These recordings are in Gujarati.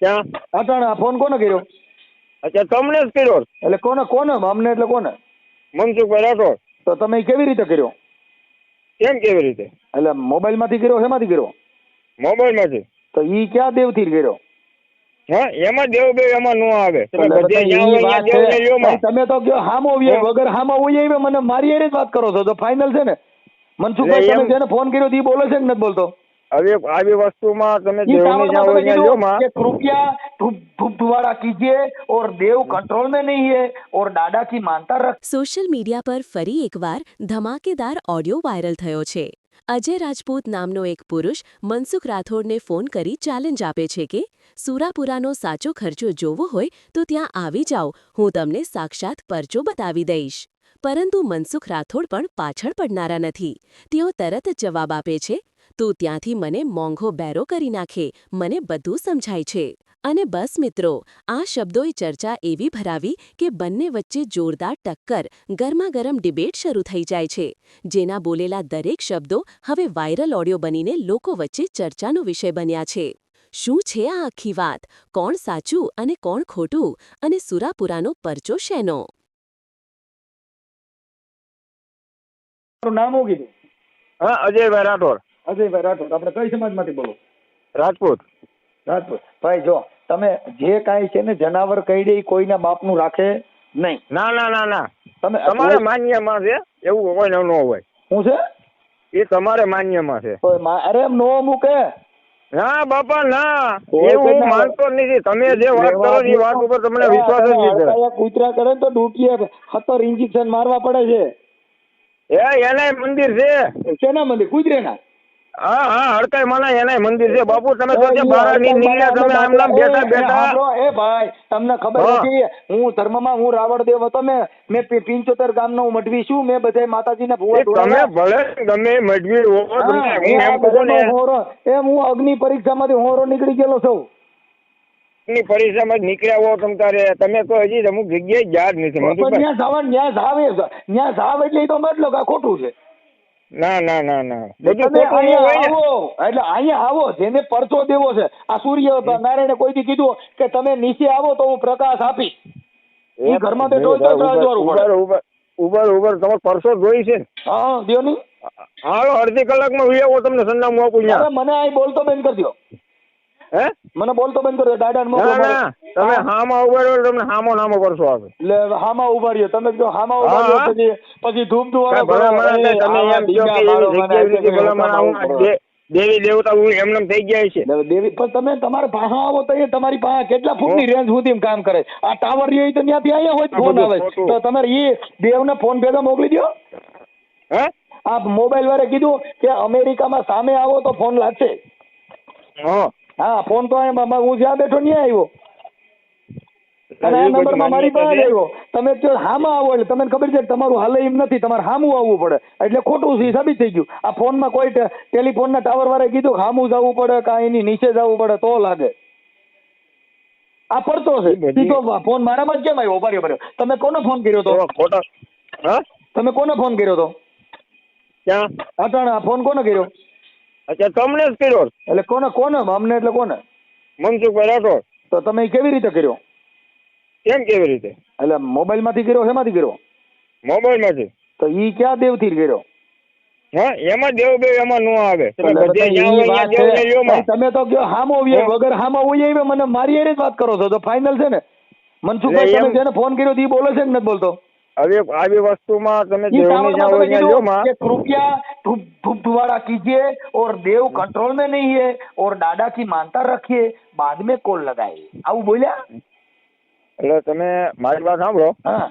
ક્યાં? અટાણા ફોન કોને કર્યો? અચ્છા તમને જ કર્યો. એટલે કોને કોને? અમને એટલે કોને? મનસુખભાઈ રાઠોડ. તો તમે કેવી રીતે કર્યો? કેમ કેવી રીતે? એટલે મોબાઈલમાંથી કર્યો શેમાંથી કર્યો? મોબાઈલમાંથી તો ઈ ક્યાં દેવથી કર્યો? હા એમાં દેવ બે એમાં નો આવે. તમે તો કયો હામો વ્યો વગર હામા હોય મને મારી એ વાત કરો છો. તો ફાઇનલ છે ને? મનસુખભાઈ તમે જેને ફોન કર્યો તો ઈ બોલે છે કે નથી બોલતો? હવે આવી વસ્તુમાં તમે દેવની જાओ या जो मां कृपया धूप धुवाड़ा कीजिए દાદા કી માનતા રખ. સોશિયલ મીડિયા પર ફરી એકવાર ધમાકેદાર ઓડિયો વાયરલ થયો છે. અજય રાજપૂત નામનો એક પુરુષ મનસુખ રાઠોડને ફોન કરી ચેલેન્જ આપે છે કે સુરાપુરાનો સાચો ખર્ચો જોવો હોય તો ત્યાં આવી જાઓ હું તમને સાક્ષાત પરચો બતાવી દઈશ. પરંતુ મનસુખ રાઠોડ પણ પાછળ પડનારા નથી. તેઓ તરત જવાબ આપે છે તું ત્યાંથી મને મોંઘો બેરો કરી નાખે. મને બધું સમજાય છે. અને બસ મિત્રો આ શબ્દોએ ચર્ચા એવી ભરાવી કે બંને વચ્ચે જોરદાર ટક્કર ગરમાગરમ ડિબેટ શરૂ થઈ જાય છે. જેના બોલેલા દરેક શબ્દો હવે વાયરલ ઓડિયો બનીને લોકો વચ્ચે ચર્ચાનો વિષય બન્યા છે. શું છે આ આખી વાત? કોણ સાચું અને કોણ ખોટું? અને સુરાપુરાનો પરચો શેનો? નામ કીધું? હા અજયભાઈ રાઠોડ. અજયભાઈ રાઠોડ આપણે કઈ સમાજમાંથી બોલો? રાજપૂત. રાજપૂત. ભાઈ જો તમે જે કાંઈ છે ને જનાવર કહીડે ઈ કોઈના બાપનું રાખે નહીં. ના ના ના ના. તમે તમારે માન્યમાં છે એવું કોઈ ન હોય. શું છે? એ તમારે માન્યમાં છે. અરે એમ નો મૂકે. ના બાપા ના. એવું હું ના- માનતો નથી. તમે જે વાત કરો એ વાત ઉપર તમને વિશ્વાસ જ નહીં કરે કૂતરા કરે તો ડૂટીએ ખતર ઇન્જેક્શન મારવા પડે છે. એ એનાય મંદિર છે છે. શેના મંદિર? કૂતરેના? હા હા હડકાઈ માના એનાય મંદિર છે. બાપુ તમે તો જે બહારની નીકળ્યા તમે આમ નામ બેઠા બેઠા. એ ભાઈ તમને ખબર નથી હું ધર્મમાં હું રાવણ દેવ હતો મેં મેં પિંચોતેર ગામનો હું મઢવી છું મેં બધા માતાજીને ભૂવા તમે ભલે ગમે મઢવી હો હું એમ કહું ને. હોરો એમ હું અગ્નિ પરીક્ષામાંથી હોરો નીકળી ગયેલો છું. ની પરિસરમાં નીકળ્યા હો તમ તારે. તમે તો હજી અમુક જગ્યાએ ગયા જ નથી. ત્યાં મનસુખભાઈ ન્યા જાવ ત્યાં જાવ એ- જાવ એટલે તો મતલબ આ ખોટું છે. ના ના ના ના. બધું ખોટું ન ને. આવો. એટલે અહીંયા આવો. જેને પરચો દેવો છે. આ સૂર્ય નારાયણે કોઈથી કીધું કે તમે નીચે આવો તો હું પ્રકાશ આપીશ. એ ઘરમાં તો જોવાનું પડે. ઉભર ઉભર તમારે પરસો જોઈ છે હા દિયો નહીં હાલો અડધી કલાકમાં વી તમને સંદામું આપું મને અહીં બોલતો બેન કરી દો હે? મને બોલતો બંધ કરો દાદાને મોકલો. તમે. હામાં ઊભા રહો તમને હામો નામો કરશો આવે એટલે હામાં ઊભા રહ્યો. તમે જો હામાં ઊભા રહ્યો પછી પછી ધૂમ ધુવાળો ભલા મને તમે એમ કહો કે એવી જગ્યાએ ભલા મને આવું દેવી દેવતા હું એમનેમ થઈ ગયા છે. દેવી પણ તમે તમારે પાસે આવો તો એ તમારી પાસે કેટલા ફૂટની રેન્જ સુધી કામ કરે? આ ટાવર રહ્યો તો ત્યાંથી અહીંયા હોય ફોન આવે. તો તમારે એ દેવને ફોન ભેગા મોકલી દો હે? આ મોબાઈલ વાળે કીધું કે અમેરિકામાં સામે આવો તો ફોન લાગશે. હા. હા ફોન તો અહીંયા હું જ્યાં બેઠો ત્યાં આવ્યો. અને આ નંબરમાં મારી પાસે આવ્યો. તમે હામાં આવો એટલે તમને ખબર છે તમારું હાલે એમ નથી તમારે હામું આવવું પડે. એટલે ખોટું છે સાબિત થઈ ગયું. આ ફોનમાં કોઈ ટેલિફોનના ટાવર વાળા કીધું કે હામું જવું પડે કાં એની નીચે જવું પડે તો લાગે. આ પડતો છે. સીધો ફોન મારામાં જ કેમ આવ્યો? ભર્યો ભર્યો તમે કોને ફોન કર્યો તો હા? તમે કોને ફોન કર્યો તો ક્યાં? અટાણે આ ફોન કોને કર્યો? અચ્છા તમને જ કર્યો એટલે કોને કોને? અમને એટલે કોને? મનસુખભાઈ રાઠોડ. તો તમે કેવી રીતે કર્યો? કેમ કેવી રીતે? એટલે મોબાઈલમાંથી કર્યો શેમાંથી કર્યો? મોબાઈલમાંથી. તો ઈ ક્યાં દેવથી કર્યો? હા એમાં દેવ બે એમાં નો આવે. તમે. દેવને તો કયો હામો વ્યો વગર હામો હોય આવ્યો મને મારી હારે જ વાત કરો છો. તો ફાઇનલ છે ને. મનસુખભાઈ તમે જેને ફોન કર્યો તો ઈ બોલે છે કે નથી બોલતો? હવે આવી વસ્તુમાં તમે ઈ જાવ જ્યાં ટાવરમાં હોય તમે ત્યાં લ્યો માં. કીધું કે કૃપયા ધૂપ धूप धुवाड़ा कीजिए और देव कंट्रोल में नहीं है और दादा की मानता रखिए बाद में कॉल लगाए આવું બોલ્યા એટલે તમે મારી વાત સાંભળો હા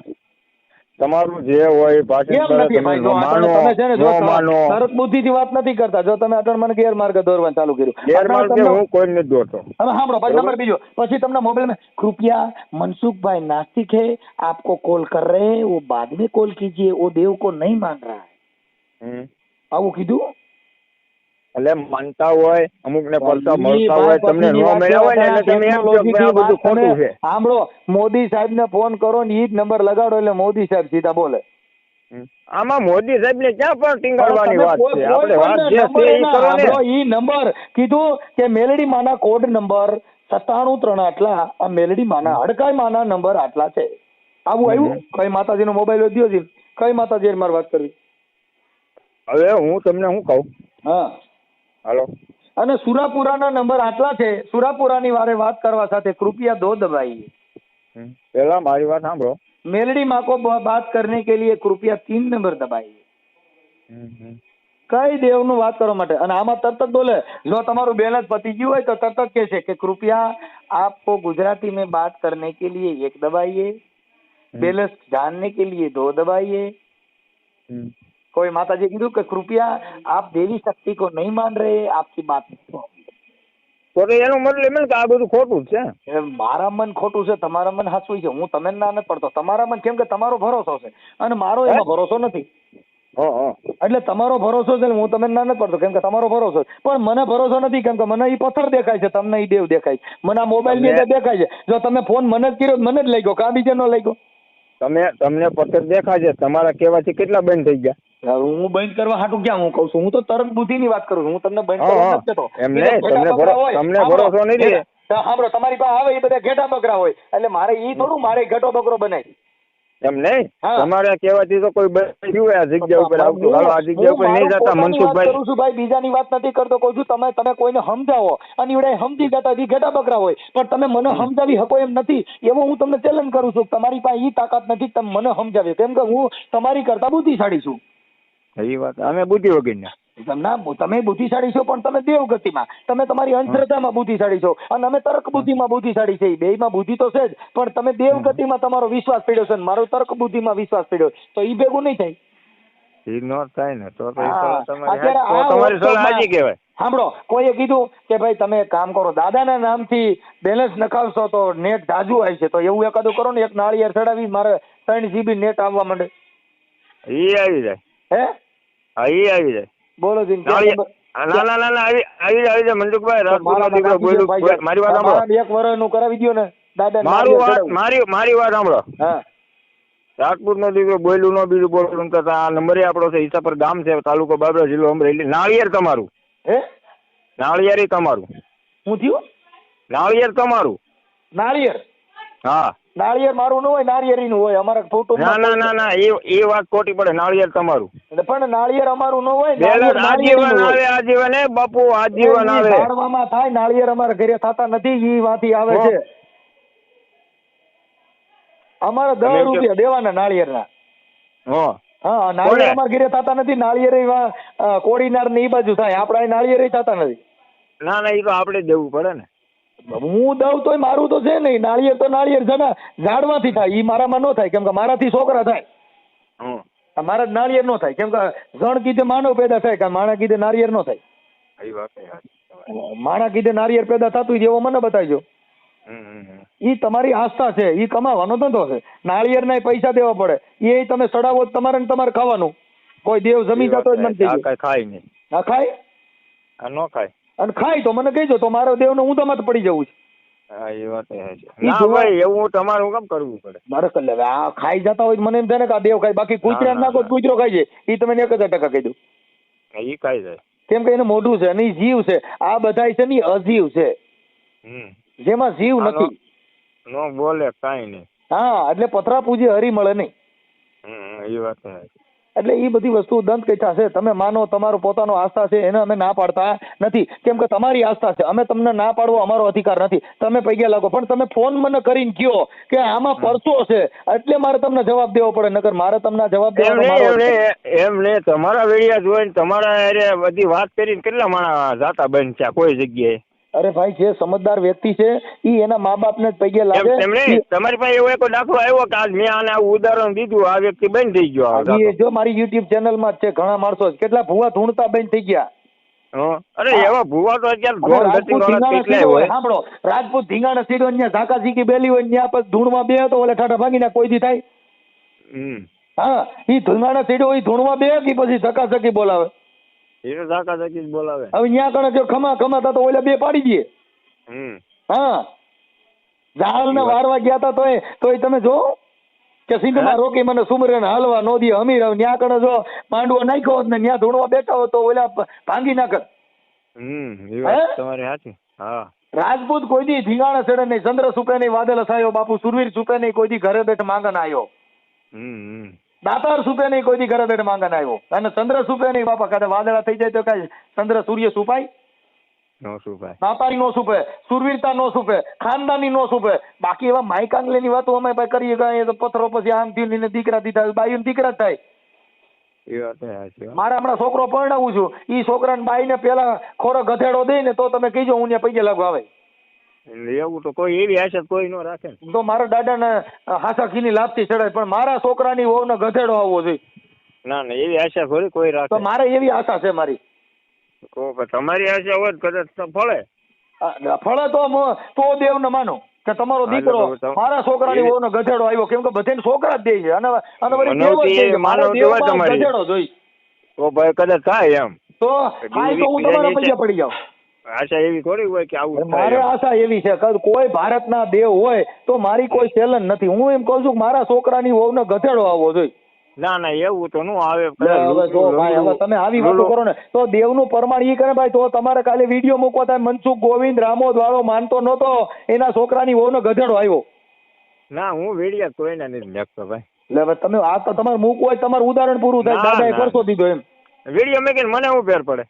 તમારું જે હોય ભાષણ કેમ પર નથી તમે ભાઈ જો માનો અટાણે તમે છે ને જો ન માનો સરસ બુદ્ધિથી વાત નથી કરતા જો તમે અટણ મને ગેરમાર્ગે દોરવાનું ચાલુ કર્યું ગેરમાર્ગે અટાણે તમને- હું કોઈ નથી દોરતો હવે સાંભળો પછી બરોબર. નંબર બીજો પછી તમને મોબાઈલ में कृपया मनसुख नास्तिक है आपको कॉल कर रहे हैं वो बाद में कॉल कीजिए वो देव को नहीं मान रहा है હમ. આવું કીધું? એટલે માનતા હોય અમુક ને પડતા મળતા હોય તમને ન મળ્યા હોય ને એટલે તમે એમ કહો કે આ બધું ખોટું છે. સાંભળો મોદી સાહેબ ને ફોન કરો ને ઈ જ નંબર લગાડો એટલે મોદી સાહેબ સીધા બોલે. આમાં મોદી સાહેબ ને ક્યાં પણ ટીંગાડવાની વાત છે? આપણે વાત જે છે એ કરો ને. ઈ નંબર કીધું કે મેલડી માના કોડ નંબર સત્તાણું ત્રણ આટલા આ મેલડી માના હડકાઈ માના નંબર આટલા છે. આવું આવ્યું? કઈ માતાજીનો મોબાઈલ વધ્યો છે કઈ માતાજી મારે વાત કરવી? હવે હું તમને શું કહું હા હાલો અને સુરાપુરાના નંબર આટલા છે સુરાપુરાની વારે વાત કરવા સાથે કૃપયા દો દબાઈએ હમ. પહેલા મારી વાત સાંભળો मेलडी माँ को ब- बात करने के लिए कृपया तीन नंबर दबाइए હમ, હમ. કઈ દેવનું વાત કરવા માટે અને આમાં તરત જ બોલે જો તમારું બેલેન્સ પતી ગયું હોય તો તરત જ કહે છે કે કૃપયા आपको गुजराती में बात करने के लिए एक दबाइए बैलेंस जानने के लिए दो दबाइए હમ. कोई माता जी कीधु कि कृपया आप देवी शक्ति को नहीं मान रहे आपकी बात नहीं होगी। તો તો એનો મતલબ એમ ને કે આ બધું ખોટું જ છે એ મારા મન ખોટું છે તમારા મન સાચું છે હું તમે ના નથી પડતો તમારા મન કેમ કે તમારો ભરોસો છે અને મારો એમાં હે? ભરોસો નથી હા હા એટલે તમારો ભરોસો છે ને હું તમને ના નથી પડતો કેમ કે તમારો ભરોસો છે પણ મને ભરોસો નથી કેમ કે મને ઈ પથ્થર દેખાય છે તમને ઈ દેવ દેખાય છે મને આ મોબાઈલ ની તમને- અંદર દેખાય છે જો તમે ફોન મને જ કર્યો તો મને જ લઈ ગયો કા બીજે નો લઈ ગયો તમે તમને પથ્થર દેખાય છે તમારા કહેવાથી કેટલા બંધ થઈ ગયા હવે હું બંધ કરવા હાટું ક્યાં હું કહું છું? હું તો તરત બુદ્ધિ ની વાત કરું છું. હું તમને બંધ કરવા. નથી કહેતો. એમ એ નહીં, તો ઘેટા તમને ભરોસો નહીં સાંભળો તમારી પાસે આવે એ બધા ઘેટા બકરા હોય. એટલે મારે ઈ થોડું મારે ઘેટો બકરો બનાવી એમ નહીં? તમારે કહેવાથી તો કોઈ થયું આ જગ્યા ઉપર આવતું. હાલો આ જગ્યા ઉપર નહીં જતા મનસુખભાઈ. કરું છું ભાઈ. બીજાની વાત નથી કરતો કહું છું તમે તમે કોઈને સમજાવો. અને એવડે સમજી જતા હજી ઘેટા બકરા હોય. પણ તમે મને સમજાવી શકો એમ નથી. એવો હું તમને ચેલેન્જ કરું છું. તમારી પાસે ઈ તાકાત નથી તમે મને સમજાવી. કેમ કે હું તમારી કરતા બુદ્ધિશાળી છું. એ વાત અમે બુદ્ધિ વગરના. તમે બુદ્ધિશાળી છો પણ તમે દેવ ગતિમાં તમે તમારી અંધશ્રદ્ધામાં બુદ્ધિશાળી છો. અને અમે તર્ક બુદ્ધિમાં બુદ્ધિશાળી છે બેયમાં બુદ્ધિ તો છે જ પણ તમે દેવ ગતિમાં તમારો વિશ્વાસ પડ્યો છે મારો તર્ક બુદ્ધિમાં વિશ્વાસ પડ્યો તો એ ભેગું નહીં થાય. સાંભળો કોઈએ કીધું કે ભાઈ તમે કામ કરો દાદાના નામથી બેલેન્સ નખાવશો તો નેટ જાજુ આવી છે. તો એવું એકાદું કરો ને એક નાળિયેર ચડાવી મારે ત્રણ જીબી નેટ આવવા માંડે. એ આવી જાય. હે? હા એ આવી જાય. બોલો? ના ના ના આવી આવી જાય તો રાજપૂતનો દીકરો ભાઈ. મારી વાત સાંભળો. એક વર્ષનું કરાવી દ્યો ને દાદા મારું વાત મારી મારી વાત સાંભળો. હા. રાજપૂત નો દીકરો બોયલું નો બીજું બોલું આ નંબરે આપણો છે ઈસાપર ગામ છે તાલુકો બાબરા જિલ્લો અમરેલી. નાળિયેર તમારું. હે? નાળિયેર તમારું. હું થયું? નાળિયેર તમારું. નાળિયેર? હા. નાળિયેર મારું ન હોય નાળિયેરીનું હોય અમારા ફોટો ના ના ના ના એ એ વાત ખોટી પડે નાળિયેર તમારું. પણ નાળિયેર અમારું ન હોય આજીવન આવે આજીવન એ બાપુ આજીવન આવે. ઝાડવામાં થાય નાળિયેર અમારા ઘરે થતા નથી એ વાંથી આવે છે. અમારે દસ રૂપિયા દેવાના નાળિયેરના. ના હા નાળિયેર? અમારા ઘરે થતા નથી નાળિયેર કોડીનાર ને એ બાજુ થાય આપડા નાળિયેર થતા નથી. ના ના એ તો આપણે જ દેવું પડે ને. હું દઉં તોય મારું તો છે નહીં. નાળિયેર તો નાળિયેર છે ને. ઝાડમાંથી થાય. એ મારામાં ન થાય. કેમ કે મારાથી છોકરા થાય. મારા નાળિયેર નો થાય. કેમ કે જણ કીધે માનવ પેદા થાય કે માણા કીધે નાળિયેર નો થાય. માણા કીધે નાળિયેર પેદા થતું એવો મને બતાવજો. ઈ તમારી આસ્થા છે. ઈ કમાવાનો ધંધો છે. નાળિયેર નાળિયેરના પૈસા દેવા પડે. એ તમે સડાવો તમારે ને તમારે ખાવાનું. કોઈ દેવ જમી જતો જ નથી ખાય નહીં. હા ખાય? ન ખાય. અને ખાય તો મને કહેજો તો મારો પડી જવું છે. હા એ વાત એ સાચી. ઈ ના ભાઈ એવું તમારું કેમ કરવું પડે? મારે હવે આ ખાઈ જતા હોય તો મને એમ થાય ને કે આ દેવ ખાય બાકી કૂતરા નાખો તો ના. કૂતરો ખાઈ જાય. ઈ તમે એક હજાર ટકા કહી દઉં. એ ખાઈ જાય. કેમ કે એનું મોઢું છે અને જીવ છે. આ બધાય છે ને અજીવ છે. હમ. જેમાં જીવ નથી. ન બોલે કાંઈ નહીં. હા એટલે પથરા પૂજી હરી મળે નહીં. એ વાત. એટલે એ બધી વસ્તુ દંત કથા છે તમે માનો તમારો પોતાનો આસ્થા છે એને અમે ના પાડતા નથી. કેમ કે તમારી આસ્થા છે. અમે તમને ના પાડવો અમારો અધિકાર નથી. તમે પૈયા લાગો. પણ તમે ફોન મને કરીને કયો કે આમાં પરસો છે એટલે મારે તમને જવાબ દેવો પડે. નકર મારે તમને જવાબ દેવો એમ ને તમારા વેડિયા જોઈને તમારા બધી વાત કરીને કેટલા માણસ જાતા બંધ છે કોઈ જગ્યાએ? અરે ભાઈ જે સમજદાર વ્યક્તિ છે ઈ એના મા બાપને ને પૈયા લાગે તમારી પાસે એવો એક દાખલો આવ્યો કે આજ મેં આને આવું ઉદાહરણ દીધું આ વ્યક્તિ બંધ થઈ ગયો એ જો મારી યુટ્યુબ ચેનલમાં જ છે ઘણા માણસો કેટલા ભૂવા ધૂણતા બંધ થઈ ગયા. અરે એવા ભૂવા તો અત્યારે સાંભળો. રાજપૂત ધીંગાણા સીડો ત્યાં ઝાકા ઝીકી બેલી હોય ત્યાં પછી ધૂણમાં બે તો ઓલે ઠાઠા ભાગીને કોઈ દી થાય. હા ઈ ધૂંગાણા સીડો હોય ધૂણમાં બે કે પછી ઝકાઝકી બોલાવે? એ તો ઝાકા જ બોલાવે. હવે ત્યાં કણે જો ખમા ખમા થતા તો ઓલા બે પાડી દે. હમ. હા. ઝાડ ને વારવા ગયા હતા તોય તોય તમે જો કે સિંધમાં રોકી મને સુમરે ને હાલવા નો દી અમીર. ન્યા કણે જો માંડવો નાખ્યો હોત ને ત્યાં ધૂણવા બેઠા હોત તો ઓલા ભાંગી નાખત. હમ હે? તમારી સાચી. હા. રાજપૂત કોઈ દી ધીંગાણા ચડે નહીં ચંદ્ર સુપે નહીં વાદળ અસાયો બાપુ સુરવીર સુપે નહીં કોઈ દી ઘરે બેઠ માંગન આવ્યો હમ. દાતાર સુપે નહીં કોઈ દી ઘરે બેઠ માંગન આવ્યો. અને ચંદ્ર સુપે નહીં બાપા કદાચ વાદળા થઈ જાય તો કઈ ચંદ્ર સૂર્ય સુપાય? નો ભાઈ દાતારી નો સુપે સુરવીરતા નો સુપે ખાનદાની નો સુપે. બાકી એવા માઈ કાંગલેની વાતો અમે ભાઈ કરીએ કે તો પથ્થરો પછી આમ થયું ને દીકરા દીધા બાયું દીકરા થાય. એ એ. મારે હમણાં છોકરો પરણાવું છું. ઈ છોકરાને બાઈને પેલા ખોરો ગધેડો દે ને તો તમે કહીજો હું ને પૈકે લાગુ આવે. એટલે એવું તો કોઈ એવી આશા કોઈ ન રાખે તો મારા દાદાને હાસા ખીની લાપતી ચડાય પણ મારા છોકરાની વહુને ગધેડો આવવો જોઈએ. ના ના એવી આશા થોડી કોઈ તો મારે એવી આશા છે મારી. તમારી આશા હોય કદાચ ફળે. ફળે તો તો દેવને માનો કે તમારો દીકરો મારા છોકરાની વહુને ગધેડો આવ્યો. કેમ કે બધાને છોકરા જ દે છે. અને અને વળી. મારા. ગધેડો જોઈ. તો ભાઈ કદાચ થાય એમ. તો હાય તો હું તમારા પૈસા પડી જાઉં. આશા એવી થોડી હોય કે આવું મારે આશા એવી છે. કે કોઈ ભારતના દેવ હોય તો મારી કોઈ ચેલન નથી. હું એમ કહું છું કે મારા છોકરાની વહુને ગધેડો આવવો જોઈએ. ના ના એવું તો નું આવે. હવે જો ભાઈ હવે તમે આવી વાતો કરો ને તો દેવનું પ્રમાણ ઈ કરે ભાઈ તો તમારે કાલે વીડિયો મૂકવા થાય. મનસુખ ગોવિંદ રામોદ વાળો માનતો નતો એના છોકરાની વહુનો ગધેડો આવ્યો. ના હું વેડિયા કોઈને નથી લખતો ભાઈ. એટલે તમે આ તો તમારે મૂકવું હોય તમારું ઉદાહરણ પૂરું થાય. દાદાએ કરશો દીધો એમ. વીડિયો મેં કીધું મને હું ફેર પડે?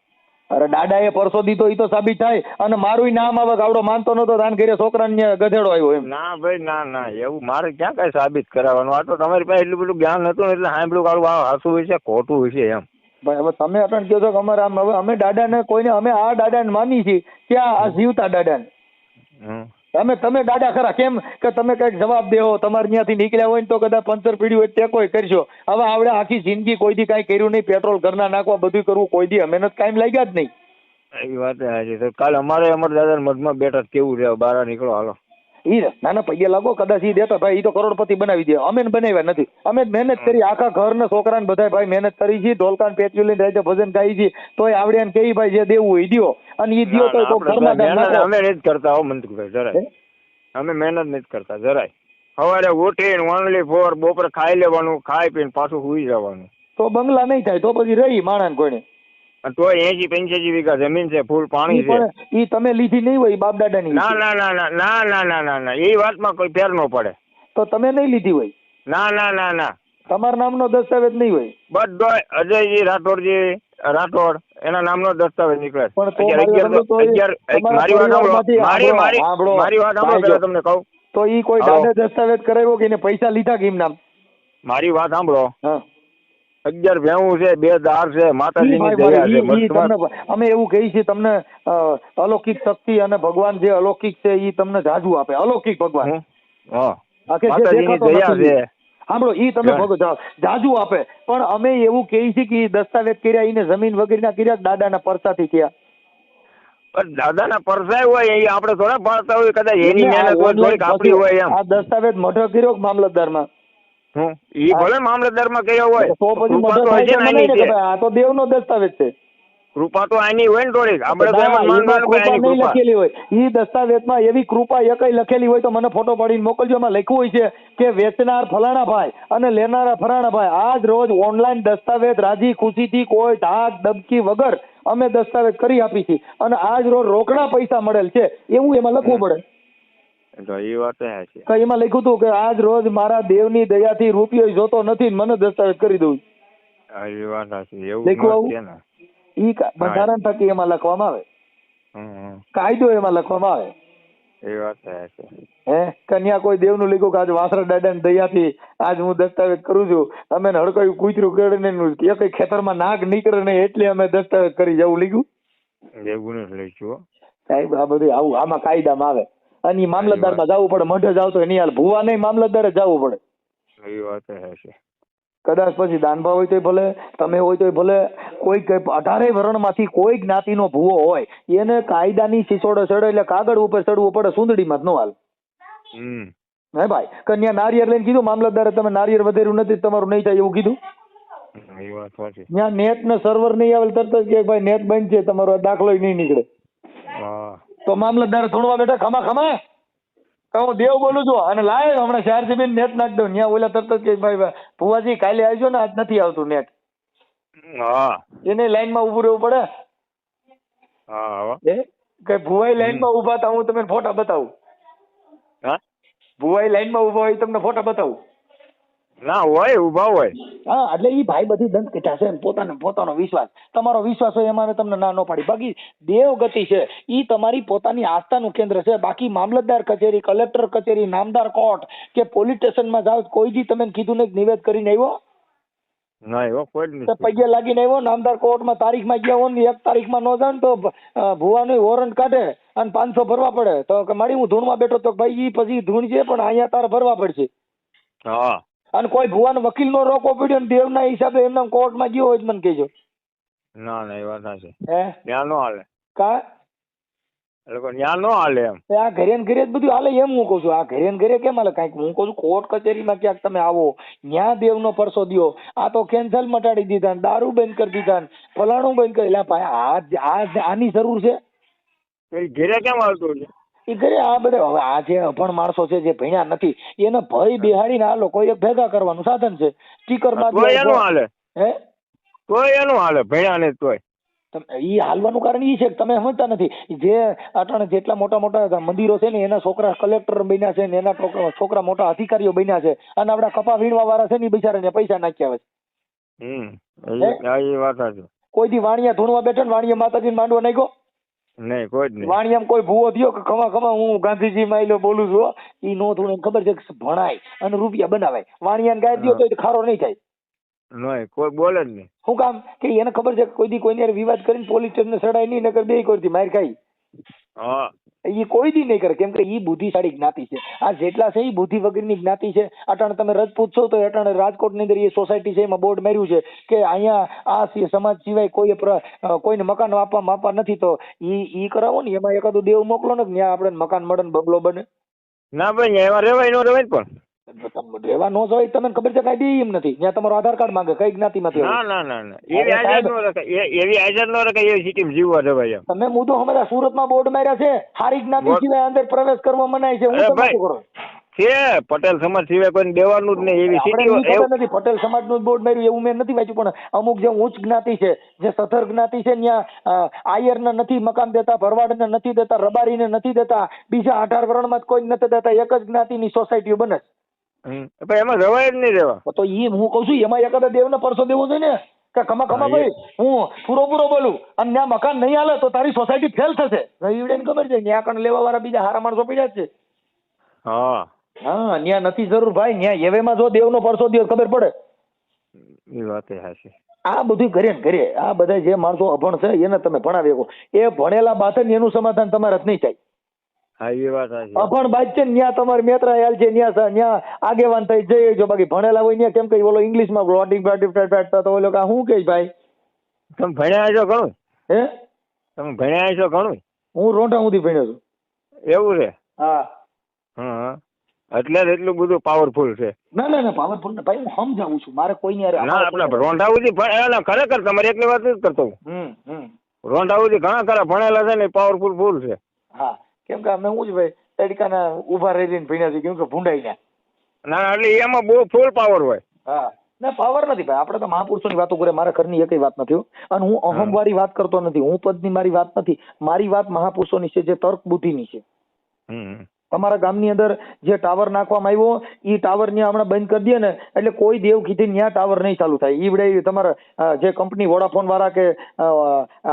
અરે દાદા એ પરસો દીધો એ તો સાબિત થાય. અને મારું નામ આવે ગાવડો માનતો નતો દાન ઘરે છોકરાને ગધેડો આવ્યો એમ. ના ભાઈ ના ના એવું મારે ક્યાં કઈ સાબિત કરાવવાનું? આ તો તમારી પાસે એટલું બધું જ્ઞાન હતું એટલે સાંભળ્યું કાઢું આ હાસું છે ખોટું હોય છે એમ. ભાઈ હવે તમે આપણને કહો છો કે અમારે આમ હવે અમે દાદાને કોઈને અમે આ દાદાને માની છીએ. ક્યાં આ જીવતા દાદાને? હમ. તમે તમે દાદા ખરા, કેમ કે તમે કંઈક જવાબ દેવો તમારે ત્યાંથી નીકળ્યા હોય ને તો કદાચ પંચર પીડ્યું હોય તે કોઈ કરશો. હવે આવડે આખી જિંદગી કોઈ દી કાંઈ કર્યું નહીં, પેટ્રોલ ઘરના નાખવા બધું કરવું કોઈ દી મહેનત કાયમ લાગ્યા જ નહીં. એવી વાત એ સાચી કાલે અમારે, અમારા દાદા મધમાં બેઠા કેવું રહે બહાર નીકળો, હાલો. ઈ નાના પૈયા લાગો કદાચ ઈ દેતા ભાઈ ઈ તો કરોડપતિ બનાવી દે. અમે બનાવ્યા નથી. અમે મહેનત કરી આખા ઘરના છોકરાને બધા ભાઈ મહેનત કરી છે ઢોલકાન પેચ્યું લઈને રાતે ભજન ગાઈ છે. તોય આવડે ને કઈ ભાઈ જે દેવું એ દો અને ઈ દો તો ના, ના, ઘરમાં. અમે નથી કરતા હો મંત્રીભાઈ જરાય. અમે મહેનત નથી કરતા જરાય. સવારે ઉઠીને ઓનલી ફોર બપોર ખાઈ લેવાનું ખાઈ પીને પાછું સુઈ જવાનું. તો બંગલા નહીં થાય તો પછી રહી માણસ કોઈને. તોય એસી પંચ્યાસી વીઘા જમીન છે ફૂલ પાણી છે. એ તમે લીધી નહીં હોય બાપ દાદાની ના ના ના ના ના ના ના ના ના એ વાતમાં કોઈ ફેર ન પડે. તો તમે નહીં લીધી હોય? ના ના ના ના. તમારા નામનો દસ્તાવેજ નહીં હોય? બધો અજયજી રાઠોડજી રાઠોડ એના નામનો દસ્તાવેજ નીકળે પણ મારી તો વાત સાંભળો. મારી મારી મારી વાત સાંભળો પેલા તમને કહું. તો ઈ કોઈ હાલો. દસ્તાવેજ કરાવ્યો કે એને પૈસા લીધા કે એમ નામ મારી વાત સાંભળો. હા. અગિયાર ભેવું છે બે દાર છે માતાજીની દયા છે તમને અમે એવું કહીએ છીએ તમને અલૌકિક શક્તિ અને ભગવાન જે અલૌકિક છે એ તમને જાજુ આપે. અલૌકિક ભગવાન. માતાજીની દયા છે. સાંભળો એ તમે જાજુ આપે. પણ અમે એવું કહીએ છીએ કે દસ્તાવેજ કર્યા એને જમીન વગેરેના કર્યા દાદાના પરસાથી થયા દાદાના પરસાય હોય એ આપણે થોડા હોય કદાચ એની મહેનત હોય થોડીક આપણી હોય એમ. આ દસ્તાવેજ મઢો કર્યો મામલતદારમાં? હું. ભલે મામલતદારમાં કર્યો હોય તો પછી મઢો થાય છે નહીં કે આ તો દેવનો દસ્તાવેજ છે. કૃપા તો આની હોય ને થોડીક. આપણે તો એમ માનવાનું કે આની કૃપા. લખેલી હોય. ઈ દસ્તાવેજમાં એવી કૃપા એકઈ લખેલી હોય તો મને ફોટો પાડીને મોકલજો. એમાં લખ્યું હોય છે કે વેચનાર ફલાણા ભાઈ અને લેનારા ફલાણા ભાઈ. આજ રોજ ઓનલાઈન દસ્તાવેજ રાજી ખુશીથી કોઈ ધાક દબકી વગર અમે દસ્તાવેજ કરી આપી છે અને આજ રોજ રોકડા પૈસા મળેલ છે. એવું એમાં લખવું પડે. તો એ વાત છે. તો એમાં લખ્યું હતું કે આજ રોજ મારા દેવની દયાથી રૂપિયો જોતો નથી મને દસ્તાવેજ કરી દઉં. એ વાત સાચી એવું લખ્યું ન આવું? છે ને. ઈ બંધારણ થકી એમાં લખવામાં આવે. કાયદો એમાં લખવામાં આવે? એ વાત છે. હે? કન્યા કોઈ દેવનું લીધું કે આજ વાસરા દાદાની દયાથી આજ હું દસ્તાવેજ કરું છું. અમે ને હડકાયું કૂતરું કરીને એ કઈ ખેતરમાં નાગ નીકળે ને એટલે અમે દસ્તાવેજ કરી જવું લીધું એવું નથી હો. સાહેબ આ બધું આવું આમાં કાયદામાં આવે. અને ઈ મામલતદારમાં જવું પડે મઢે જાવ તો એની હાલ ભૂવા નહીં મામલતદારે જવું પડે. એ વાત હશે. કદાચ પછી દાનભા હોય તોય ભલે તમે હોય તોય ભલે કોઈ અઢારે વર્ણમાંથી કોઈ જ્ઞાતિનો ભૂવો હોય એને કાયદાની સિસોડે ચડે એટલે કાગળ ઉપર ચડવું પડે સુંદડીમાં જ નો હાલ. હે ભાઈ કન્યા નારિયેર લઈને કીધું મામલતદારે તમે નારિયેર વધેર્યું નથી તમારું નહીં થાય એવું કીધું? એ ત્યાં નેટ ને સર્વર નહીં આવે તરત જ કે ભાઈ નેટ બંધ છે તમારો આ દાખલો નહીં નીકળે. હા. તો મામલતદાર થોડવા બેઠા ખમા ખમા. તો હું દેવ બોલું છું. અને લાય હમણાં ચાર જીબી નેટ નાખી દઉં. ત્યાં ઓલા તરત જ કે ભાઈ ભુવાજી કાલે આવજો ને આજ નથી આવતું નેટ હા. એને લાઈનમાં ઉભું રહેવું પડે. હા. હે કે ભુવાઈ લાઈનમાં ઊભા હતા હું તમને ફોટા બતાવું. હા? ભુવાઈ લાઈનમાં ઊભા હોય તમને ફોટા બતાવું. ના હોય ઊભા હોય. હા એટલે એ ભાઈ બધી દંત કીધા છે પોતાનો પોતાનો વિશ્વાસ. તમારો વિશ્વાસ હોય એમાં તમને ના ન પાડી. બાકી દેવ ગતિ છે. એ તમારી પોતાની આસ્થાનું કેન્દ્ર છે. બાકી મામલતદાર કચેરી કલેક્ટર કચેરી નામદાર કોર્ટ કે પોલીસ સ્ટેશનમાં જાઓ કોઈ દી તમે કીધું નહીં નિવેદ કરીને આવ્યો? ના એવો કોઈ નહીં તો લાગીને આવ્યો નામદાર કોર્ટમાં તારીખમાં ગયા હોય ને એક તારીખમાં ન જાણ તો ભુવાનું વોરંટ કાઢે અને પાંચસો ભરવા પડે. તો કે મારી હું ધૂણમાં બેઠો તો ભાઈ એ પછી ધૂણ છે પણ અહીંયા તારે ભરવા પડશે. હા. અને કોઈ ભુવાનો વકીલ નો રોકો પડ્યો ને દેવના હિસાબે એમને કોર્ટમાં ગયો હોય તો મને કહેજો. ના ના એ વાત છે હે? ત્યાં નો હાલે. કા? લોકો ત્યાં નો હાલે એમ. આ ઘરે ને ઘરે જ બધું હાલે એમ હું કહું છું. આ ઘરે ને ઘરે કેમ હાલે? કાંઈક હું કહું છું કોર્ટ કચેરીમાં ક્યાંક તમે આવો ન્યા દેવનો પરસો દિયો. આ તો કેન્સલ મટાડી દીધા ને દારૂ બંધ કરી દીધા ને ફલાણું બંધ કરી. લે ભાઈ આ આની જરૂર છે? ઘેરે કેમ આવતું છે? એ ઘરે આ બધા હવે આ જે અભણ માણસો છે જે ભણ્યા નથી એને ભય બિહાડીને આ લોકો એક ભેગા કરવાનું સાધન છે. સ્ટીકર હાલે. હે? તોય એનું હાલે ભણ્યા ને તોય. ઈ હાલવાનું કારણ ઈ છે કે તમે સમજતા નથી. જે અટાણે જેટલા મોટા મોટા મંદિરો છે ને એના છોકરા કલેક્ટર બન્યા છે ને એના છોકરા- મોટા અધિકારીઓ બન્યા છે અને આપડા કપા વીણવા વાળા છે ને બિચારાને પૈસા નાખ્યા છે હમ એ વાત છે કોઈ દી વાણિયા ધૂણવા બેઠો ને વાણિયા માતાજી માંડવા નાખ્યો નહીં કોઈ નહીં. વાણિયામાં કોઈ ભૂવો થયો કે ખમા ખમા હું ગાંધીજી માયલો બોલું છું. ઈ નો થોડું એને ખબર છે કે ભણાય અને રૂપિયા બનાવાય વાણિયાને ગાય દ્યો તો ખારો નહીં થાય. નહીં કોઈ બોલે જ નહીં. શું કામ કે એને ખબર છે કોઈ દી કોઈની ને વિવાદ કરીને પોલીસ સ્ટેશન સડાય નહીં નકર બે કરતી માર ખાઈ હા. એ કોઈ દી નહીં કરે. કેમ કે એ બુદ્ધિશાળી જ્ઞાતિ છે. આ જેટલા છે ઈ બુદ્ધિ વગરની જ્ઞાતિ છે. અટાણે તમે રજપૂત છો તો અટાણે રાજકોટની અંદર એ સોસાયટી છે, એમાં બોર્ડ માર્યું છે કે અહીંયા આ સમાજ સિવાય કોઈ કોઈને મકાન આપવા, માપવા નથી. તો એ ઈ કરાવો ને. એમાં એકાદું દેવ મોકલો ને ત્યાં આપણે મકાન મળે ને બંગલો બને. ના ભાઈ એમાં રેવાય ન રેવાય પણ. રહેવા નો જવાય તમને ખબર છે કાંઈ એમ નથી. જ્યાં તમારો આધાર કાર્ડ માંગે કઈ જ્ઞાતિમાંથી ના ના ના ના. એવી અરે નો રખાય એવી આઝાદ નો રખાય એવી સિટીમાં જીવવા દેવાય એમ. તમે મુદ્દો અમારા સુરતમાં બોર્ડ માર્યા છે. હારી જ્ઞાતિ સિવાય અંદર પ્રવેશ કરવા મનાય છે. હું તમને શું કરો? છે પટેલ સમાજ સિવાય કોઈ દેવાનું જ નહીં એવી ખબર નથી પટેલ સમાજનું બોર્ડ માર્યું એવું મેં નથી વાંચ્યું પણ અમુક જે ઉચ્ચ જ્ઞાતિ છે જે સથર જ્ઞાતિ છે ત્યાં આયરને નથી મકાન દેતા ભરવાડને નથી દેતા રબારીને નથી દેતા બીજા અઢાર વર્ણમાં કોઈ નથી દેતા એક જ જ્ઞાતિની સોસાયટીઓ બને. પણ એમાં રવાય જ નહીં રેવા તો એ હું કઉ છું એમાં એકાદા દેવને પરસો દેવો જોઈએ ને. કે ખમા ખમા ભાઈ હું પૂરો પૂરો બોલું. અને ત્યાં મકાન નહીં હાલે તો તારી સોસાયટી ફેલ થશે. ઈવડે ખબર છે ત્યાં કણ લેવા વાળા બીજા હારા માણસો પડ્યા છે. હા. હા ત્યાં નથી જરૂર ભાઈ ત્યાં એવેમાં જો દેવનો પરસો દે ખબર પડે. એ વાત એ આ બધું ઘરે ને ઘરે આ બધા જે માણસો અભણ છે એને તમે ભણાવી શકો. એ ભણેલા બાદ એનું સમાધાન તમારે જ નહીં થાય. અભણ બાદ છે ને તમારે મેત્રા યાલ છે ત્યાં ન્યા આગેવાન થઈ જઈ જો બાકી ભણેલા હોય ન્યા કેમ કઈ ઓલો ઇંગ્લિશમાં લોટિંગ પાટી ફેટ તો ઓલો કા શું કહે ભાઈ? તમે ભણ્યા છો ઘણું? હે? તમે ભણ્યા છો ઘણું? હું રોંઢા સુધી ભણ્યો છું. એવું છે? હા. હા. એટલે જ એટલું બધું પાવરફુલ છે. ના ના ના પાવરફુલ ને ભાઈ હું સમજાવું છું. મારે કોઈની હારે ના આપણે રોંઢા સુધી ભણ- એલા ખરેખર તમારી એકલી વાત જ કરતો હું. રોંઢા સુધી ઘણા ખરા ભણેલા છે ને પાવરફુલ ફૂલ છે. હા. કેમ કે અમે હું જ ભાઈ તડકાના ઊભા રહી રહીને ભણ્યા છે કેમ કે ભૂંડાઈ ને. ના ના, એટલે એમાં બહુ ફૂલ પાવર હોય. હા. ના પાવર નથી ભાઈ. આપણે તો મહાપુરુષોની વાતો કરે મારા ઘરની એકય વાત નથી. અને હું અહમવાળી વાત કરતો નથી. હું પદની મારી વાત નથી. મારી વાત મહાપુરુષોની છે જે તર્ક બુદ્ધિની છે તમારા ગામની અંદર જે ટાવર નાખવામાં આવ્યો એ ટાવર હમણાં બંધ કરી દે ને એટલે કોઈ દેવ કીધી ત્યાં ટાવર નહીં ચાલુ થાય. ઈવડે વડે તમારા જે કંપની વોડાફોન વાળા કે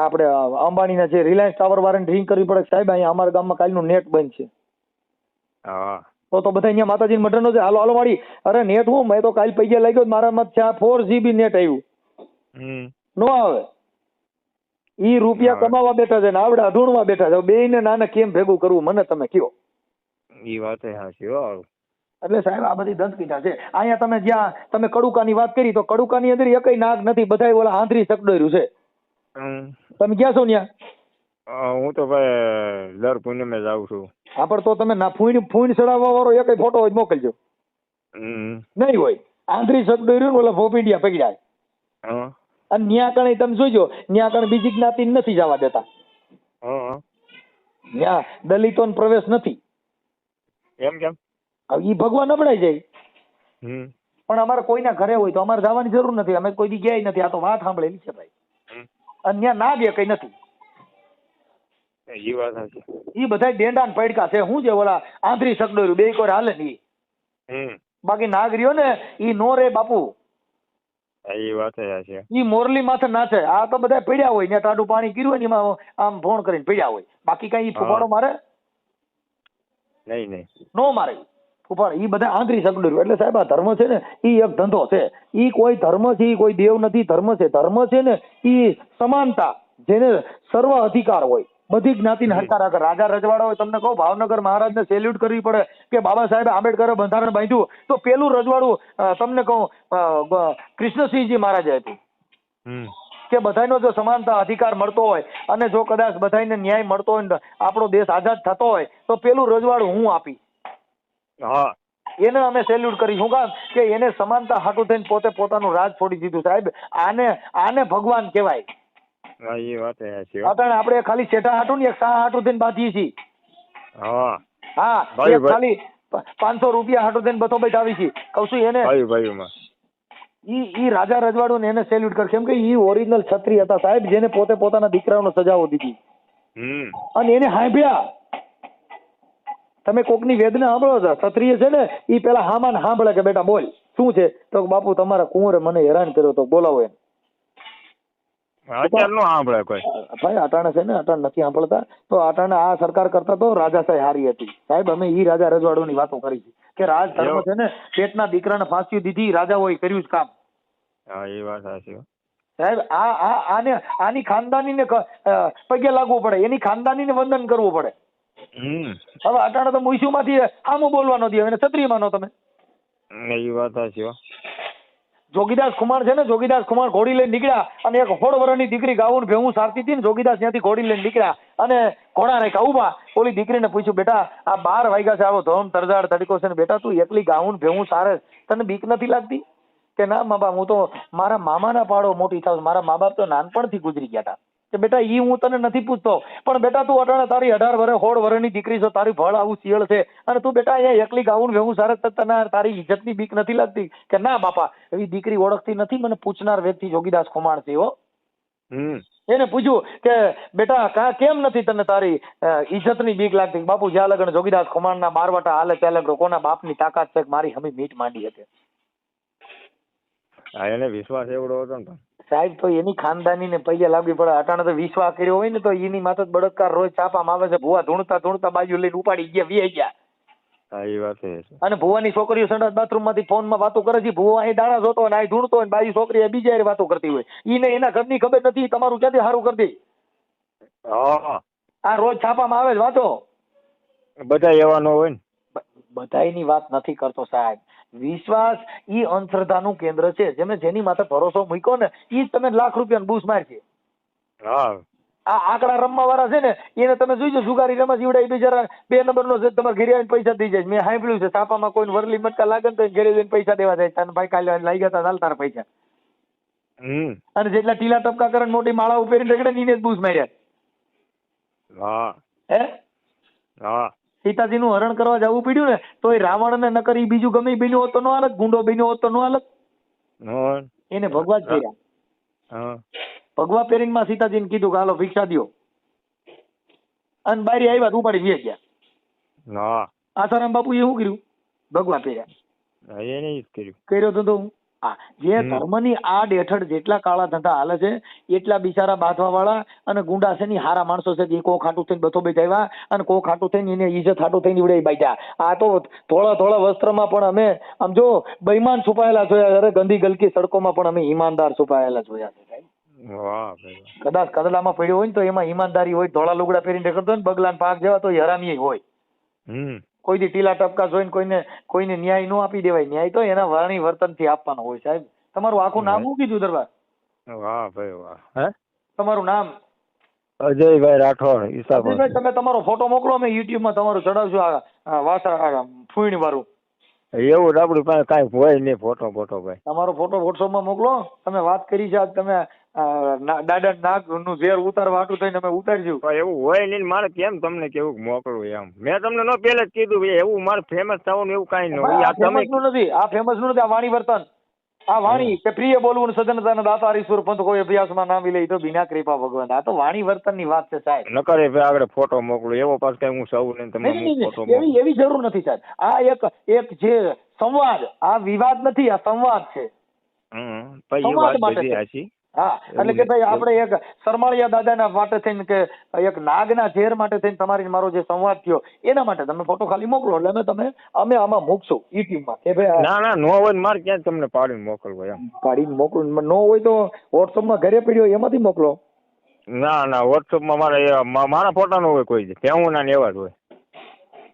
આપણે અંબાણીના જે રિલાયન્સ ટાવર વાળાને ડ્રિંક કરવી પડે સાહેબ અહીંયા અમારા ગામમાં કાલનું નેટ બંધ છે. તો તો બધા અહીંયા માતાજી મટન છે. હાલો હાલો વાળી અરે નેટ હું? મેં તો કાલ પૈસા લાગ્યો મારામાં ત્યાં ફોર જીબી નેટ આવ્યું. નો આવે. ઈ રૂપિયા કમાવા બેઠા છે ને આવડા અઢૂણવા બેઠા છે. બે ને નાને કેમ ભેગું કરવું? મને તમે કયો. એ વાત હાચી હો એટલે સાહેબ આ બધી દંતકીટા છે. અહીંયા તમે જ્યાં તમે કડુકાની વાત કરી તો કડુકાની અંદર એકય નાગ નથી બધાય ઓલા આંધરી સકડોર્યું છે. તમે ક્યાં છો ત્યાં હું તો ભાઈ દર પૂનમે જાઉં છું. હા પણ તો તમે ના ફૂઈન ફૂઈન ચડાવવા વાળો એકય ફોટો હોય મોકલજો. નહીં હોય. આંધરી સકડોર્યું ઓલા ભોપિંડિયા પકડ્યા. અને ન્યા કણે તમે જોજો ન્યા કણે બીજી જ્ઞાતિ નથી જવા દેતા. ન્યા દલિતોને પ્રવેશ નથી. એમ કેમ? ઈ ભગવાન નબળાઈ જાય. હમ. પણ અમારે કોઈના ઘરે હોય તો અમારે જવાની જરૂર નથી. અમે કોઈ દી ગયા નથી. આ તો વાત સાંભળેલી છે ભાઈ. અન્ય અને ના ગયા કઈ નથી. એ વાત સાચી. ઈ બધા ડેંડા ને પડકા છે. હું જે ઓલા આંધરી સગડોર્યું બે કોર હાલે ને હમ. બાકી નાગરીઓ ને ઈ નો રે બાપુ. એ વાત સાચી. ઈ મોરલી માથે નાચે આ તો બધા પીડ્યા હોય. ને ટાડું પાણી કર્યું હોય ને એમાં આમ ફોન કરીને પીડ્યા હોય. બાકી કઈ ઈ મારે નહીં નહીં. નો મારે. ફૂફાડો એ બધા આંતરી સગડોર્યું એટલે સાહેબ આ ધર્મ છે ને એ એક ધંધો છે. એ કોઈ ધર્મ છે એ કોઈ દેવ નથી. ધર્મ છે ધર્મ છે ને એ સમાનતા જેને સર્વ અધિકાર હોય. બધી જ્ઞાતિને હરકાર હરકાર રાજા રજવાડા હોય તમને કહું ભાવનગર મહારાજને સેલ્યુટ કરવી પડે કે બાબા સાહેબ આંબેડકરે બંધારણ બાંધ્યું. તો પેલું રજવાડું તમને કહું કૃષ્ણસિંહજી મહારાજે આપ્યું. કે બધાનો જો સમાનતા અધિકાર મળતો હોય અને જો કદાચ બધાને ન્યાય મળતો હોય ને આપણો દેશ આઝાદ થતો હોય તો પેલું રજવાડું હું આપી. હા. એને અમે સેલ્યુટ કરી. શું કામ? કે એને સમાનતા હાટું થઈને પોતે પોતાનું રાજ છોડી દીધું સાહેબ. આને આને ભગવાન કહેવાય. એ વાત અટાણે આપણે ખાલી શેઠા હાટું ને એક શાહ હાટું થઈને બાંધીએ છીએ. હા. હા ભાઈ, ભાઈ. ખાલી પાંચસો રૂપિયા હાટું થઈને બધો બેઠાવી છીએ. કઉ છું એને ભાઈ ભાઈમાં ઈ ઈ રાજા રજવાડો ને એને સેલ્યુટ કર કેમ કે ઈ ઓરિજિનલ છત્રી હતા સાહેબ જેને પોતે પોતાના દીકરાઓને સજાઓ દીધી. અને એને હાંભ્યા તમે કોકની વેદના સાંભળો છો? ક્ષત્રિય છે ને ઈ પેલા હામાન સાંભળે કે બેટા બોલ શું છે? તો બાપુ તમારા કુંવરે મને હેરાન કર્યો તો બોલાવો એને. અત્યાર નો સાંભળે કોઈ. ભાઈ અટાણે છે ને અટાણે નથી સાંભળતા. તો અટાણે આ સરકાર કરતા તો રાજાશાહી હારી હતી. સાહેબ અમે ઈ રાજા રજવાડોની વાતો કરી છે. કે રાજ ધર્મ છે ને પેટના દીકરાને ફાંસી દીધી રાજાઓએ કર્યું જ કામ. હા એ વાત સાચી સાહેબ આ આ આને આની ખાનદાનીને પગે લાગવું પડે. એની ખાનદાનીને વંદન કરવું પડે. હવે અટાણે તો મુઈસુમાંથી આમું બોલવાનો દે એને ક્ષત્રિય માનો તમે. એ વાત સાચી. જોગીદાસ કુમાર છે ને, જોગીદાસ કુમાર ઘોડી લઈને નીકળ્યા અને એક હોળ વરની દીકરી ગાવું ભેવું સારતી હતી ને, જોગીદાસ ત્યાંથી ઘોડી લઈને નીકળ્યા અને ઘોડા રાખ્યા. ઊભા. ઓલી દીકરીને પૂછ્યું, બેટા, આ બાર વાગ્યા છે, આવો ધોમ તરજાડ તડકો છે ને, બેટા, તું એકલી ગાઉન ભેવું સારે તને બીક નથી લાગતી? કે ના, મા બાપ, હું તો મારા મામાના પાડો મોટી થાવ મારા મા બાપ તો નાનપણથી ગુજરી ગયા હતા. કે બેટા ઈ હું તને નથી પૂછતો. પણ બેટા તું અટાણે તારી અઢાર વર્ષ સોળ વર્ષની દીકરી છો તારી ભળ આવું શિયળ છે. અને તું બેટા અહીંયા એકલી ગાઉન વેવું સારે તને તારી ઇજ્જતની બીક નથી લાગતી? કે ના બાપા એવી દીકરી ઓળખતી નથી મને પૂછનાર વ્યક્તિ જોગીદાસ ખુમાણ છે હો. હમ. એને પૂછ્યું કે બેટા કા કેમ નથી તને તારી ઇજ્જતની બીક લાગતી? બાપુ જ્યાં લગન જોગીદાસ ખુમાણના બારવાટા હાલે ત્યાં લગન કોના બાપની તાકાત છે મારી હમી મીટ માંડી શકે હા એને વિશ્વાસ એવડો હતો ને સાહેબ તો એની ખાનદાનીને પૈયા લાગવી પડે. અટાણે તો વિશ્વાસ કર્યો હોય ને તો એની માથે બળાત્કાર રોજ છાપામાં આવે છે. ભુવા ધૂણતા ધૂણતા બાજુ લઈને ઉપાડી ગયા વી ગયા. હા એ વાત છે. અને ભુવાની છોકરીઓ સંડાસ બાથરૂમમાંથી ફોનમાં વાતો કરે છે. ભુવા અહીં દાણા જોતો અને ને અહીં ધૂણતો હોય ને બાજુ છોકરી બીજા વાતો કરતી હોય. એને એના ઘરની ખબર નથી તમારું ક્યાંથી સારું કરતી? હા. આ રોજ છાપામાં આવે છે વાંચો બધા એવા ન હોય ને. બધાની વાત નથી કરતો સાહેબ. વિશ્વાસ ઈ અંધશ્રદ્ધાનું કેન્દ્ર છે. જેને જેની માથે ભરોસો મૂક્યો ને ઈ તમે લાખ રૂપિયાનો બૂસ મારશે. હા. આ આંકડા રમવા વાળા છે ને એને તમે જોઈજો જુગારી રમત જીવડા બિચારા બે નંબરનો છે તમારે ઘરે આવીને પૈસા દઈ જાય મેં સાંભળ્યું છે સાપામાં કોઈ વરલી મટકા લાગે ને તો ઘરે જઈને પૈસા દેવા જાય તને ભાઈ કાલે લઈ ગયા તા ચાલ તારા પૈસા. અને જેટલા ટીલા ટપકા કરે મોટી માળા ઉપેરીને રગડે ને એને જ બૂસ માર્યા. હા. હે? હા. સીતાજીનું હરણ કરવા જવું પડ્યું ને તો એ રાવણને ન કરી બીજું ગમે ઈ બન્યું હોત તો ન હાલત ગુંડો બન્યો હોત તો ન હાલત. એને ભગવા જ કર્યા ભગવા પહેરીને માં સીતાજીને કીધું કે હાલો ભિક્ષા દ્યો. અને બારી આવ્યા તો ઉપાડી વે ગયા. આસારામ બાપુ એ શું કર્યું? ભગવા પહેર્યા. હા, એને કર્યું. કર્યો તો તો હા જે. ધર્મની આડ હેઠળ જેટલા કાળા ધંધા હાલે છે એટલા બિચારા બાંધવા વાળા અને ગુંડા છે ની હારા માણસો છે કે કો ખાટું થઈને બથો બેચાવ્યા અને કો ખાટું થઈને એને ઈજત હાટું થઈને ઇવડે બાંધ્યા. આ તો થોડા થોડા વસ્ત્રમાં પણ અમે આમ જો બૈમાન છુપાયેલા જોયા અરે ગંદી ગલકી સડકોમાં પણ અમે ઈમાનદાર છુપાયેલા જોયા છે સાહેબ. કદાચ કદલામાં પડ્યો હોય ને તો એમાં ઈમાનદારી હોય ધોળા લુગડા પહેરીને કરતો હોય ને બગલાન પાક જેવા તો હરામી હોય. કોઈ દી ટીલા ટપકા જોઈને કોઈને કોઈને ન્યાય ન આપી દેવાય. ન્યાય તો એના વાણી વર્તનથી આપવાનો હોય સાહેબ. તમારું આખું નામ શું કીધું દરબાર? વાહ ભાઈ વાહ. હે? તમારું નામ? અજયભાઈ રાઠોડ અજયભાઈ તમે તમારો ફોટો મોકલો અમે યુટ્યુબમાં તમારું ચડાવશું આ વાસા આ ફૂઈણ વાળું એવું આપણી પાસે કાંઈ હોય નહીં ફોટો ફોટો ભાઈ. તમારો ફોટો વોટ્સઅપમાં મોકલો. તમે વાત કરી છે આજ તમે દાદા નાગનું ઝેર ઉતારવા હાટું થઈને અમે ઉતારશું. એવું હોય નહીં મારે કેમ તમને કેવું મોકલું એમ? મેં તમને નો પેલે જ કીધું ભાઈ એવું મારે ફેમસ થવાનું એવું કઈ ન આ ફેમસનું નથી આ ફેમસનું નથી આ વાણી વર્તન. આ વાણી કે પ્રિય બોલવું સદનતા દાતા હરીશ્વર પંથ કોઈ અભ્યાસમાં ના લઈ તો બિના કૃપા ભગવાન. આ તો વાણી વર્તનની વાત છે સાહેબ. નકરે ભાઈ આગળ ફોટો મોકલું. એવો પાસ કઈ હું સૌ ને તમને ફોટો એવી એવી જરૂર નથી સાહેબ. આ એક એક જે સંવાદ આ વિવાદ નથી આ સંવાદ છે. હમ પછી વાત બધી. હાચી. હા એટલે કે ભાઈ આપણે એક સરમાળિયા દાદાના માટે થઈને કે એક નાગના ઝેર માટે થઈને તમારી મારો જે સંવાદ થયો એના માટે તમે ફોટો ખાલી મોકલો એટલે અમે તમે અમે આમાં મૂકશું યુટ્યુબમાં કે ભાઈ ના ના નો હોય મારે ક્યાં તમને પાડીને મોકલવો એમ. પાડીને મોકલો નો હોય તો વોટ્સઅપમાં ઘરે પડ્યો એમાંથી મોકલો. ના ના વોટ્સઅપમાં મારે મારા ફોટા નો હોય કોઈ હું ના ને એવા જ હોય.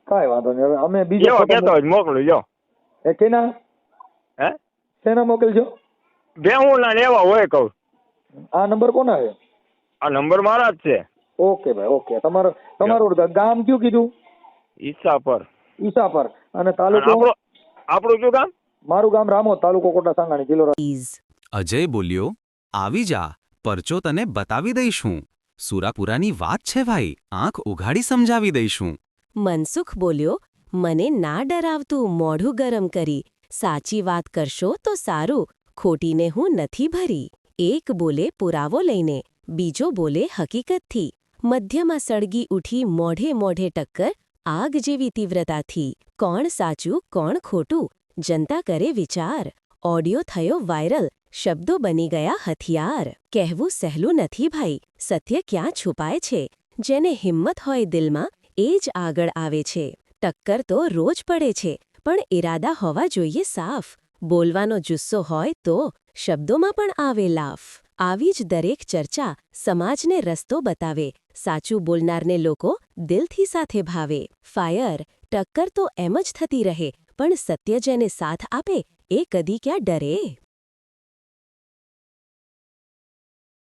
કાંઈ વાંધો નહીં હવે અમે બીજો કેતો હોય મોકલું જો. એ કેના? હે? શેના મોકલજો? હું ના એવા હોય કહું. આ નંબર કોના છે? આ નંબર મારા જ છે. ઓકે ભાઈ ઓકે. તમારું તમારું ગામ કયું કીધું? ઈસાપર. ઈસાપર. અને અને તાલુકો? આપણું આપણું શું કામ મારું ગામ રામો તાલુકો કોટા સાંગાણી જિલ્લો અજય બોલ્યો આવી જા પરચો તને બતાવી દઈશું. સુરાપુરાની વાત છે ભાઈ આંખ ઉઘાડી સમજાવી દઈશું. મનસુખ બોલ્યો મને ના ડરાવતું મોઢું ગરમ કરી. સાચી વાત કરશો તો સારું ખોટીને હું નથી ભરી. એક બોલે પુરાવો લઈને, બીજો બોલે હકીકતથી. મધ્યમાં સળગી ઉઠી મોઢે મોઢે ટક્કર, આગ જેવી તીવ્રતાથી, કોણ સાચું, કોણ ખોટું, જનતા કરે વિચાર. ઓડિયો થયો વાયરલ, શબ્દો બની ગયા હથિયાર. કહેવું સહેલું નથી ભાઈ, સત્ય ક્યાં છુપાય છે? જેને હિંમત હોય દિલમાં, એ જ આગળ આવે છે. ટક્કર તો રોજ પડે છે, પણ ઇરાદા હોવા જોઈએ સાફ. બોલવાનો જુસ્સો હોય તો શબ્દોમાં પણ આવે લાફ. આવી જ દરેક ચર્ચા સમાજને રસ્તો બતાવે. સાચું બોલનારને લોકો દિલથી સાથે ભાવે. ફાયર, ટક્કર તો એમ જ થતી રહે, પણ સત્ય જેને સાથ આપે, એ કદી ક્યાં ડરે?